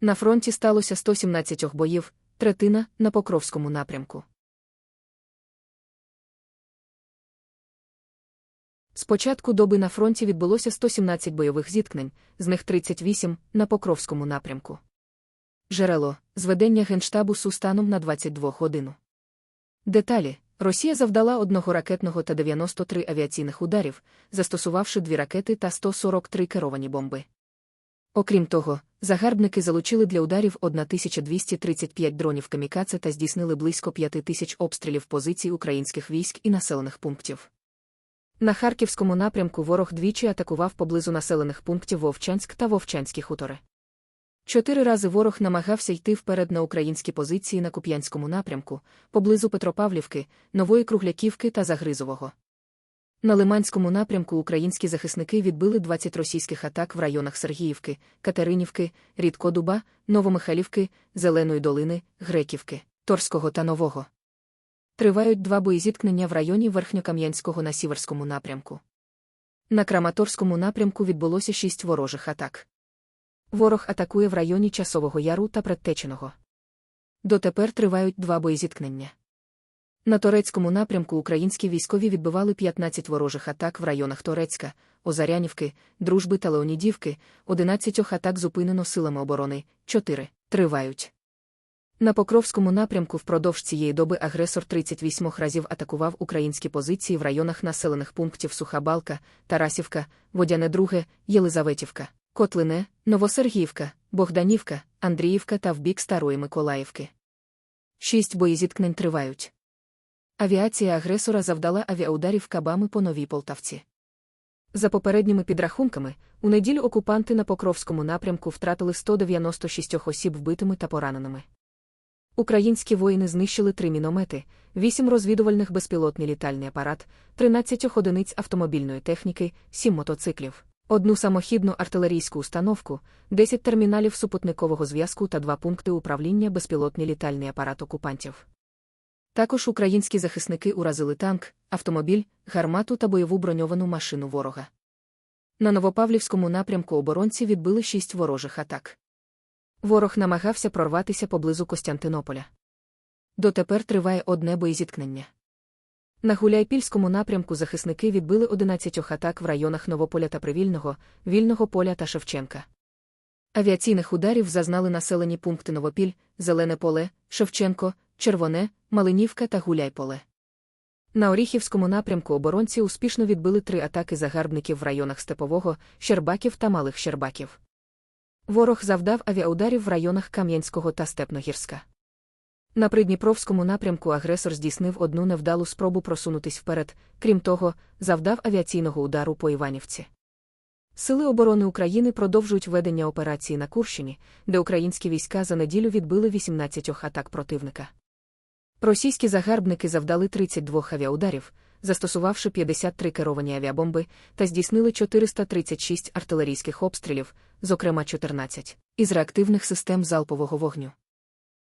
На фронті сталося 117 боїв, третина на Покровському напрямку. З початку доби на фронті відбулося 117 бойових зіткнень, з них 38 на Покровському напрямку. Джерело зведення Генштабу СУ станом на 22 годину. Деталі Росія завдала одного ракетного та 93 авіаційних ударів, застосувавши дві ракети та 143 керовані бомби. Окрім того, загарбники залучили для ударів 1235 дронів камікадзе та здійснили близько 5000 обстрілів позицій українських військ і населених пунктів. На Харківському напрямку ворог двічі атакував поблизу населених пунктів Вовчанськ та Вовчанські хутори. Чотири рази ворог намагався йти вперед на українські позиції на Куп'янському напрямку, поблизу Петропавлівки, Нової Кругляківки та Загризового. На Лиманському напрямку українські захисники відбили 20 російських атак в районах Сергіївки, Катеринівки, Рідкодуба, Новомихайлівки, Зеленої долини, Греківки, Торського та Нового. Тривають два боєзіткнення в районі Верхньокам'янського на Сіверському напрямку. На Краматорському напрямку відбулося шість ворожих атак. Ворог атакує в районі Часового Яру та Предтеченого. Дотепер тривають два боєзіткнення. На Торецькому напрямку українські військові відбивали 15 ворожих атак в районах Торецька, Озарянівки, Дружби та Леонідівки, 11 атак зупинено силами оборони, 4 тривають. На Покровському напрямку впродовж цієї доби агресор 38 разів атакував українські позиції в районах населених пунктів Сухабалка, Тарасівка, Водяне Друге, Єлизаветівка, Котлине, Новосергіївка, Богданівка, Андріївка та в бік Старої Миколаївки. Шість боєзіткнень тривають. Авіація агресора завдала авіаударів кабами по новій Полтавці. За попередніми підрахунками, у неділю окупанти на Покровському напрямку втратили 196 осіб вбитими та пораненими. Українські воїни знищили три міномети, вісім розвідувальних безпілотний літальний апарат, 13 одиниць автомобільної техніки, сім мотоциклів, одну самохідну артилерійську установку, 10 терміналів супутникового зв'язку та два пункти управління безпілотний літальний апарат окупантів. Також українські захисники уразили танк, автомобіль, гармату та бойову броньовану машину ворога. На Новопавлівському напрямку оборонці відбили шість ворожих атак. Ворог намагався прорватися поблизу Костянтинополя. Дотепер триває одне боєзіткнення. На Гуляйпільському напрямку захисники відбили 11 атак в районах Новополя та Привільного, Вільного поля та Шевченка. Авіаційних ударів зазнали населені пункти Новопіль, Зелене поле, Шевченко, Червоне, Малинівка та Гуляйполе. На Оріхівському напрямку оборонці успішно відбили три атаки загарбників в районах Степового, Щербаків та Малих Щербаків. Ворог завдав авіаударів в районах Кам'янського та Степногірська. На Придніпровському напрямку агресор здійснив одну невдалу спробу просунутись вперед, крім того, завдав авіаційного удару по Іванівці. Сили оборони України продовжують ведення операції на Курщині, де українські війська за неділю відбили 18 атак противника. Російські загарбники завдали 32 авіаударів, застосувавши 53 керовані авіабомби, та здійснили 436 артилерійських обстрілів, зокрема 14, із реактивних систем залпового вогню.